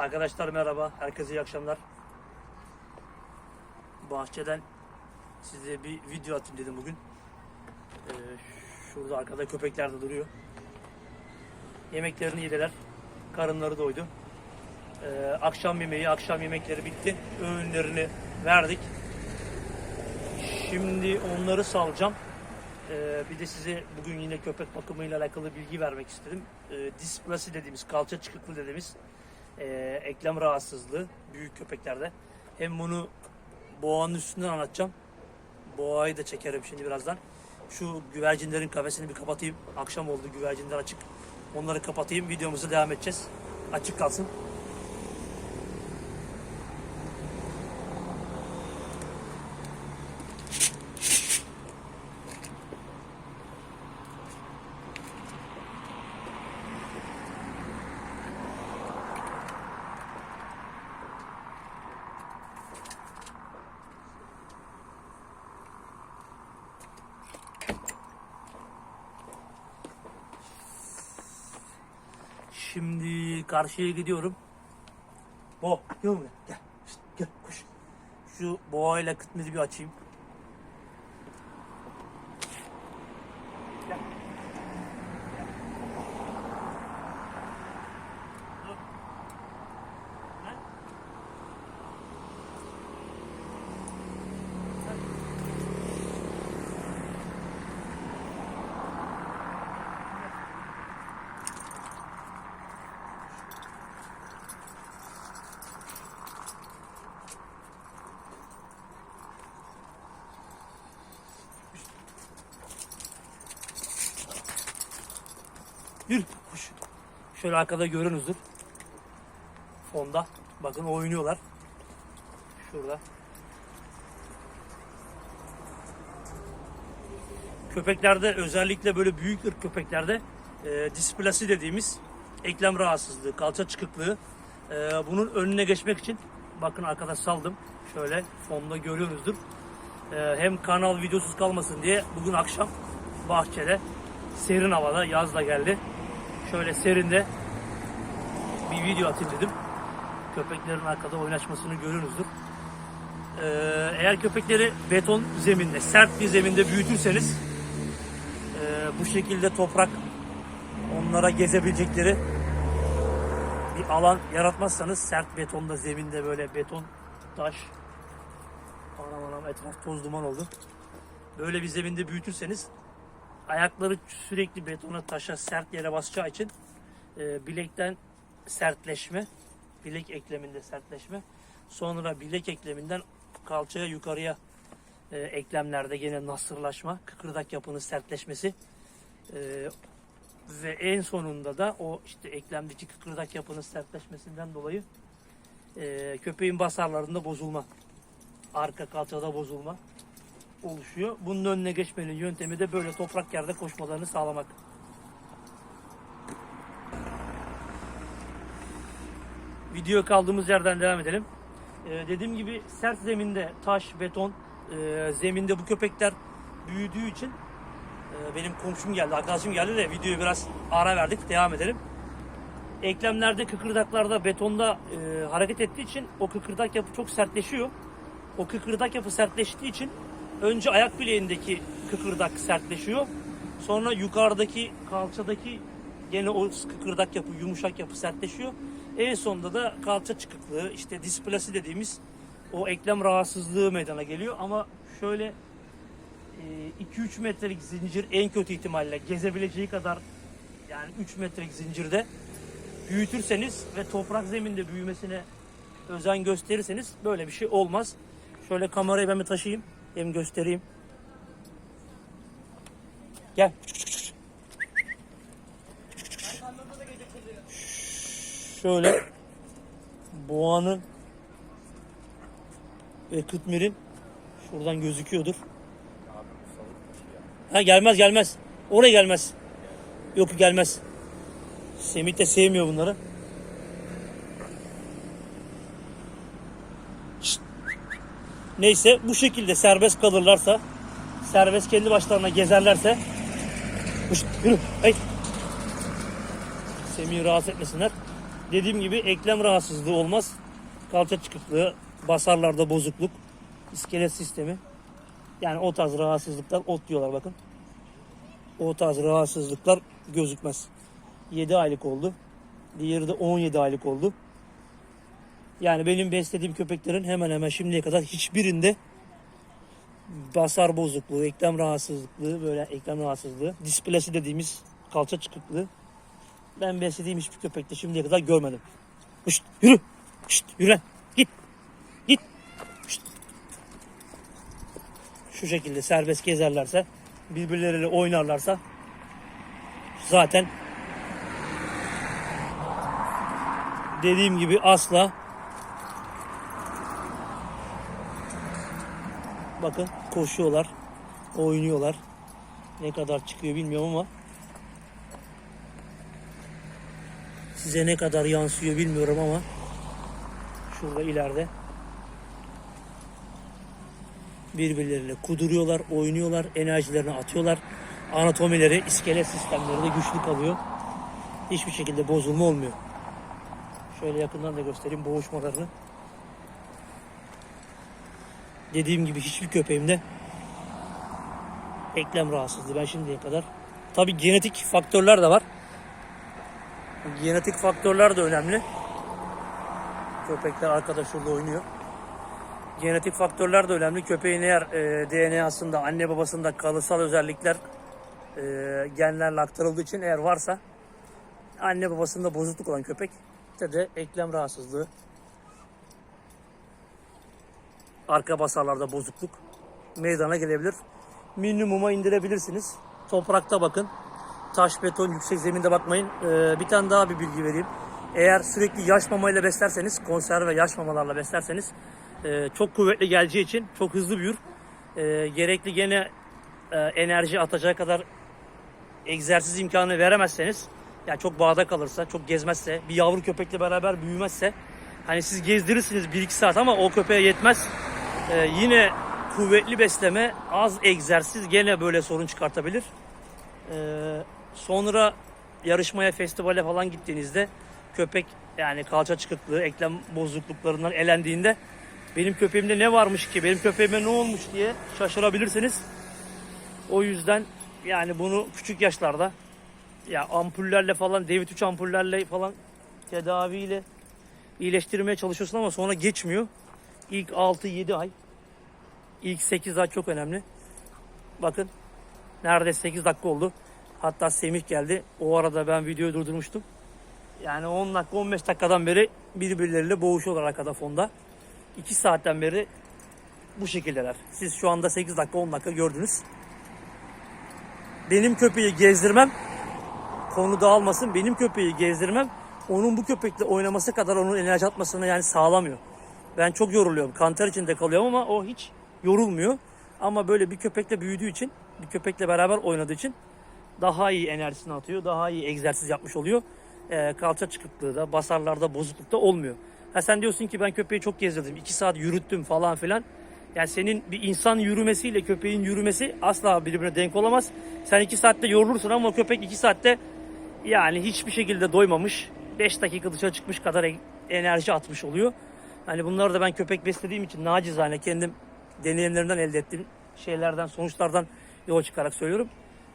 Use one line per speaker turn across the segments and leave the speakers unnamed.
Arkadaşlar merhaba, herkese iyi akşamlar. Bahçeden size bir video atayım dedim bugün. Ee, şurada arkada köpekler de duruyor. Yemeklerini yediler, karınları doydu. Ee, akşam yemeği, akşam yemekleri bitti. Öğünlerini verdik. Şimdi onları salacağım. Ee, bir de size bugün yine köpek bakımıyla alakalı bilgi vermek istedim. Ee, displasi dediğimiz, kalça çıkıklı dediğimiz e, eklem rahatsızlığı büyük köpeklerde. Hem bunu boğanın üstünden anlatacağım. Boğayı da çekerim şimdi birazdan. Şu güvercinlerin kafesini bir kapatayım. Akşam oldu güvercinler açık. Onları kapatayım. Videomuza devam edeceğiz. Açık kalsın. Şimdi karşıya gidiyorum. Bo, gel buraya. Gel. Şişt, gel koş. Şu boğayla kıtmiri bir açayım. Yürü koş. Şöyle arkada görünüzdür. Fonda. Bakın oynuyorlar. Şurada. Köpeklerde özellikle böyle büyük ırk köpeklerde e, displasi dediğimiz eklem rahatsızlığı, kalça çıkıklığı e, bunun önüne geçmek için bakın arkadaş saldım. Şöyle fonda görüyoruzdur. E, hem kanal videosuz kalmasın diye bugün akşam bahçede serin havada yaz da geldi. Şöyle serinde bir video atayım dedim. Köpeklerin arkada oynaşmasını görüyoruzdur. Ee, eğer köpekleri beton zeminde, sert bir zeminde büyütürseniz e, bu şekilde toprak onlara gezebilecekleri bir alan yaratmazsanız sert betonda zeminde böyle beton taş anam anam etraf toz duman oldu. Böyle bir zeminde büyütürseniz ayakları sürekli betona taşa sert yere basacağı için e, bilekten sertleşme, bilek ekleminde sertleşme, sonra bilek ekleminden kalçaya yukarıya e, eklemlerde gene nasırlaşma, kıkırdak yapının sertleşmesi e, ve en sonunda da o işte eklemdeki kıkırdak yapının sertleşmesinden dolayı e, köpeğin basarlarında bozulma, arka kalçada bozulma oluşuyor. Bunun önüne geçmenin yöntemi de böyle toprak yerde koşmalarını sağlamak. Video kaldığımız yerden devam edelim. Ee, dediğim gibi sert zeminde taş, beton e, zeminde bu köpekler büyüdüğü için e, benim komşum geldi, arkadaşım geldi de videoyu biraz ara verdik. Devam edelim. Eklemlerde, kıkırdaklarda, betonda e, hareket ettiği için o kıkırdak yapı çok sertleşiyor. O kıkırdak yapı sertleştiği için önce ayak bileğindeki kıkırdak sertleşiyor. Sonra yukarıdaki kalçadaki gene o kıkırdak yapı, yumuşak yapı sertleşiyor. En sonunda da kalça çıkıklığı, işte displasi dediğimiz o eklem rahatsızlığı meydana geliyor. Ama şöyle 2-3 metrelik zincir en kötü ihtimalle gezebileceği kadar yani 3 metrelik zincirde büyütürseniz ve toprak zeminde büyümesine özen gösterirseniz böyle bir şey olmaz. Şöyle kamerayı ben bir taşıyayım. Hem göstereyim. Gel. Şöyle boğanın ve kıtmirin şuradan gözüküyordur. Ha gelmez gelmez. Oraya gelmez. Yok gelmez. Semih de sevmiyor bunları. Neyse bu şekilde serbest kalırlarsa, serbest kendi başlarına gezerlerse, yürü, hey. Semih'i rahatsız etmesinler. Dediğim gibi eklem rahatsızlığı olmaz. Kalça çıkıklığı, basarlarda bozukluk, iskelet sistemi. Yani o tarz rahatsızlıklar ot diyorlar bakın. O tarz rahatsızlıklar gözükmez. 7 aylık oldu. Diğeri de 17 aylık oldu. Yani benim beslediğim köpeklerin hemen hemen şimdiye kadar hiçbirinde basar bozukluğu, eklem rahatsızlığı, böyle eklem rahatsızlığı, displasi dediğimiz kalça çıkıklığı ben beslediğim hiçbir köpekte şimdiye kadar görmedim. Şşt, yürü. Şşt, yürü. Git. Git. Şşt. Şu şekilde serbest gezerlerse, birbirleriyle oynarlarsa zaten dediğim gibi asla bakın koşuyorlar, oynuyorlar. Ne kadar çıkıyor bilmiyorum ama size ne kadar yansıyor bilmiyorum ama şurada ileride birbirleriyle kuduruyorlar, oynuyorlar, enerjilerini atıyorlar. Anatomileri, iskelet sistemleri de güçlü kalıyor. Hiçbir şekilde bozulma olmuyor. Şöyle yakından da göstereyim boğuşmalarını. Dediğim gibi hiçbir köpeğimde eklem rahatsızlığı ben şimdiye kadar. Tabi genetik faktörler de var. Genetik faktörler de önemli. Köpekler arkada şurada oynuyor. Genetik faktörler de önemli. Köpeğin eğer e, DNA'sında, anne babasında kalıtsal özellikler e, genlerle aktarıldığı için eğer varsa anne babasında bozukluk olan köpek de, de eklem rahatsızlığı, arka basarlarda bozukluk meydana gelebilir. Minimuma indirebilirsiniz. Toprakta bakın. Taş, beton, yüksek zeminde bakmayın. Ee, bir tane daha bir bilgi vereyim. Eğer sürekli yaş mamayla beslerseniz, konserve yaş mamalarla beslerseniz e, çok kuvvetli geleceği için çok hızlı büyür. E, gerekli gene e, enerji atacağı kadar egzersiz imkanı veremezseniz yani çok bağda kalırsa, çok gezmezse, bir yavru köpekle beraber büyümezse hani siz gezdirirsiniz 1-2 saat ama o köpeğe yetmez. Ee, yine kuvvetli besleme, az egzersiz gene böyle sorun çıkartabilir. Ee, sonra yarışmaya, festivale falan gittiğinizde köpek yani kalça çıkıklığı, eklem bozukluklarından elendiğinde benim köpeğimde ne varmış ki, benim köpeğime ne olmuş diye şaşırabilirsiniz. O yüzden yani bunu küçük yaşlarda ya ampullerle falan, David 3 ampullerle falan tedaviyle iyileştirmeye çalışıyorsun ama sonra geçmiyor. İlk 6-7 ay, ilk 8 ay çok önemli. Bakın neredeyse 8 dakika oldu. Hatta Semih geldi. O arada ben videoyu durdurmuştum. Yani 10 dakika 15 dakikadan beri birbirleriyle boğuşuyorlar arkada fonda. 2 saatten beri bu şekildeler. Siz şu anda 8 dakika 10 dakika gördünüz. Benim köpeği gezdirmem konu dağılmasın. Benim köpeği gezdirmem onun bu köpekle oynaması kadar onun enerji atmasını yani sağlamıyor. Ben çok yoruluyorum. Kanter içinde kalıyorum ama o hiç yorulmuyor. Ama böyle bir köpekle büyüdüğü için, bir köpekle beraber oynadığı için daha iyi enerjisini atıyor. Daha iyi egzersiz yapmış oluyor. Ee, kalça çıkıklığı da, basarlarda bozukluk da olmuyor. Ha sen diyorsun ki ben köpeği çok gezdirdim. 2 saat yürüttüm falan filan. Yani senin bir insan yürümesiyle köpeğin yürümesi asla birbirine denk olamaz. Sen 2 saatte yorulursun ama köpek 2 saatte yani hiçbir şekilde doymamış. 5 dakika dışarı çıkmış kadar e- enerji atmış oluyor. Hani bunları da ben köpek beslediğim için nacizane kendim deneyimlerimden elde ettiğim şeylerden, sonuçlardan yola çıkarak söylüyorum.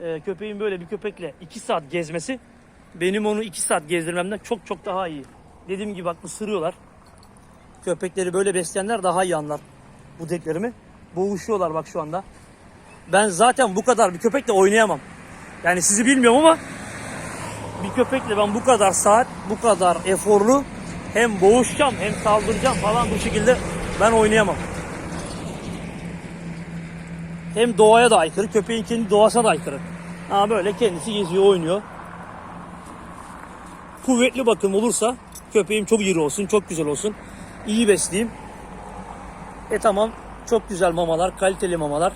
Ee, köpeğin böyle bir köpekle 2 saat gezmesi benim onu 2 saat gezdirmemden çok çok daha iyi. Dediğim gibi bak ısırıyorlar. Köpekleri böyle besleyenler daha iyi anlar bu dediklerimi. Boğuşuyorlar bak şu anda. Ben zaten bu kadar bir köpekle oynayamam. Yani sizi bilmiyorum ama bir köpekle ben bu kadar saat, bu kadar eforlu hem boğuşacağım hem saldıracağım falan bu şekilde ben oynayamam. Hem doğaya da aykırı, köpeğin kendi doğasına da aykırı. Ama böyle kendisi geziyor, oynuyor. Kuvvetli bakım olursa köpeğim çok iri olsun, çok güzel olsun. İyi besleyeyim. E tamam, çok güzel mamalar, kaliteli mamalar.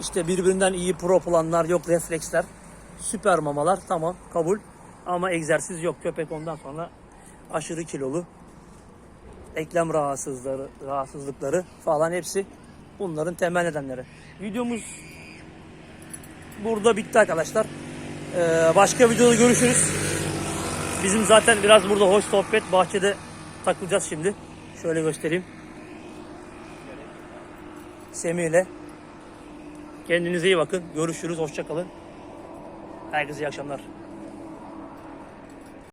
İşte birbirinden iyi pro planlar, yok refleksler. Süper mamalar tamam kabul. Ama egzersiz yok. Köpek ondan sonra aşırı kilolu. Eklem rahatsızları, rahatsızlıkları falan hepsi bunların temel nedenleri. Videomuz burada bitti arkadaşlar. Ee, başka videoda görüşürüz. Bizim zaten biraz burada hoş sohbet bahçede takılacağız şimdi. Şöyle göstereyim. Semih ile. Kendinize iyi bakın. Görüşürüz. Hoşça kalın. Herkese iyi akşamlar.